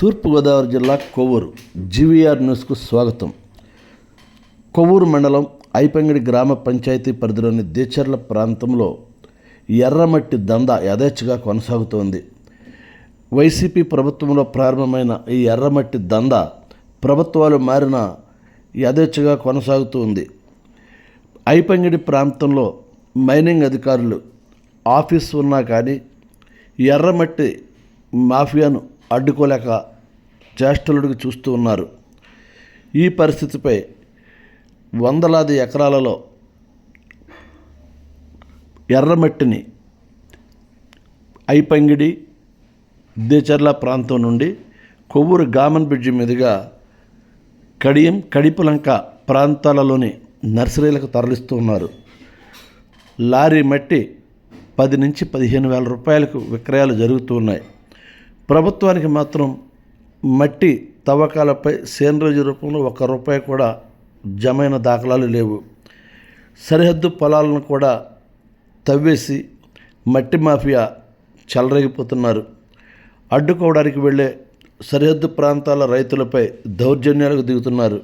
తూర్పుగోదావరి జిల్లా కొవ్వూరు. జీవీఆర్ న్యూస్కు స్వాగతం. కొవ్వూరు మండలం ఐపంగిడి గ్రామ పంచాయతీ పరిధిలోని దేచర్ల ప్రాంతంలో ఎర్రమట్టి దంద యథేచ్ఛగా కొనసాగుతోంది. వైసీపీ ప్రభుత్వంలో ప్రారంభమైన ఈ ఎర్రమట్టి దంద ప్రభుత్వాలు మారిన యథేచ్ఛగా కొనసాగుతూ ఉంది ఐపంగిడి ప్రాంతంలో మైనింగ్ అధికారులు ఆఫీస్ ఉన్నా కానీ ఎర్రమట్టి మాఫియాను అడ్డుకోలేక చేష్టలుడికి చూస్తూ ఉన్నారు. ఈ పరిస్థితిపై వందలాది ఎకరాలలో ఎర్రమట్టిని ఐపంగిడి దేచర్ల ప్రాంతం నుండి కొవ్వూరు గామన్ బ్రిడ్జి మీదుగా కడియం కడిపులంక ప్రాంతాలలోని నర్సరీలకు తరలిస్తూ ఉన్నారు. లారీ మట్టి పది నుంచి పదిహేను వేల రూపాయలకు విక్రయాలు జరుగుతూ ఉన్నాయి. ప్రభుత్వానికి మాత్రం మట్టి తవ్వకాలపై సేనరేజు రూపంలో ఒక్క రూపాయి కూడా జమైన దాఖలాలు లేవు. సరిహద్దు పొలాలను కూడా తవ్వేసి మట్టి మాఫియా చెలరేగిపోతున్నారు. అడ్డుకోవడానికి వెళ్ళే సరిహద్దు ప్రాంతాల రైతులపై దౌర్జన్యాలకు దిగుతున్నారు.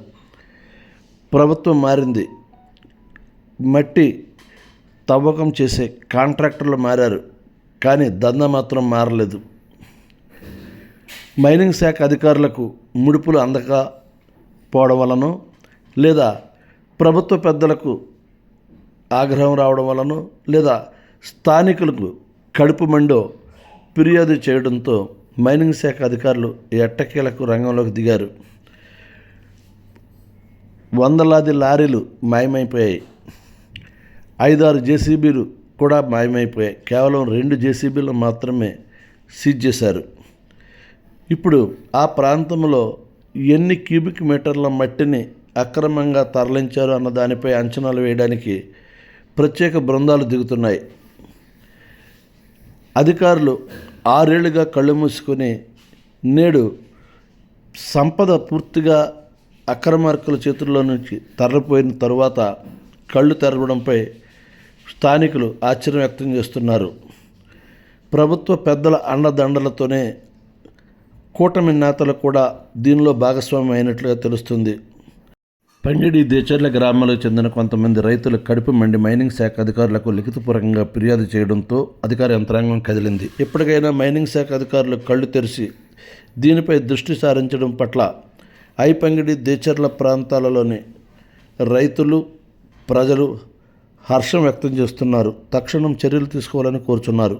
ప్రభుత్వం మారింది. మట్టి తవ్వకం చేసే కాంట్రాక్టర్లు మారారు. కానీ దంద మాత్రం మారలేదు. మైనింగ్ శాఖ అధికారులకు ముడుపులు అందకపోవడం వలన లేదా ప్రభుత్వ పెద్దలకు ఆగ్రహం రావడం వలన లేదా స్థానికులకు కడుపు మండో ఫిర్యాదు చేయడంతో మైనింగ్ శాఖ అధికారులు ఎట్టకేలకు రంగంలోకి దిగారు. వందలాది లారీలు మాయమైపోయాయి. ఐదారు జేసీబీలు కూడా మాయమైపోయాయి. కేవలం రెండు జేసీబీలు మాత్రమే సీజ్ చేశారు. ఇప్పుడు ఆ ప్రాంతంలో ఎన్ని క్యూబిక్ మీటర్ల మట్టిని అక్రమంగా తరలించారు అన్న దానిపై అంచనాలు వేయడానికి ప్రత్యేక బృందాలు దిగుతున్నాయి. అధికారులు ఆరేళ్ళుగా కళ్ళు మూసుకొని నేడు సంపద పూర్తిగా అక్రమార్కుల చేతుల్లో నుంచి తరలిపోయిన తరువాత కళ్ళు తెరవడంపై స్థానికులు ఆశ్చర్యం వ్యక్తం చేస్తున్నారు. ప్రభుత్వ పెద్దల అండదండలతోనే కూటమి నేతలు కూడా దీనిలో భాగస్వామ్యం అయినట్లుగా తెలుస్తుంది. పంగిడి దేచర్ల గ్రామాలకు చెందిన కొంతమంది రైతులు కడుపు మండి మైనింగ్ శాఖ అధికారులకు లిఖితపూర్వకంగా ఫిర్యాదు చేయడంతో అధికార యంత్రాంగం కదిలింది. ఇప్పటికైనా మైనింగ్ శాఖ అధికారులు కళ్ళు తెరిచి దీనిపై దృష్టి సారించడం పట్ల ఐపంగిడి దేచర్ల ప్రాంతాలలోని రైతులు ప్రజలు హర్షం వ్యక్తం చేస్తున్నారు. తక్షణం చర్యలు తీసుకోవాలని కోరుచున్నారు.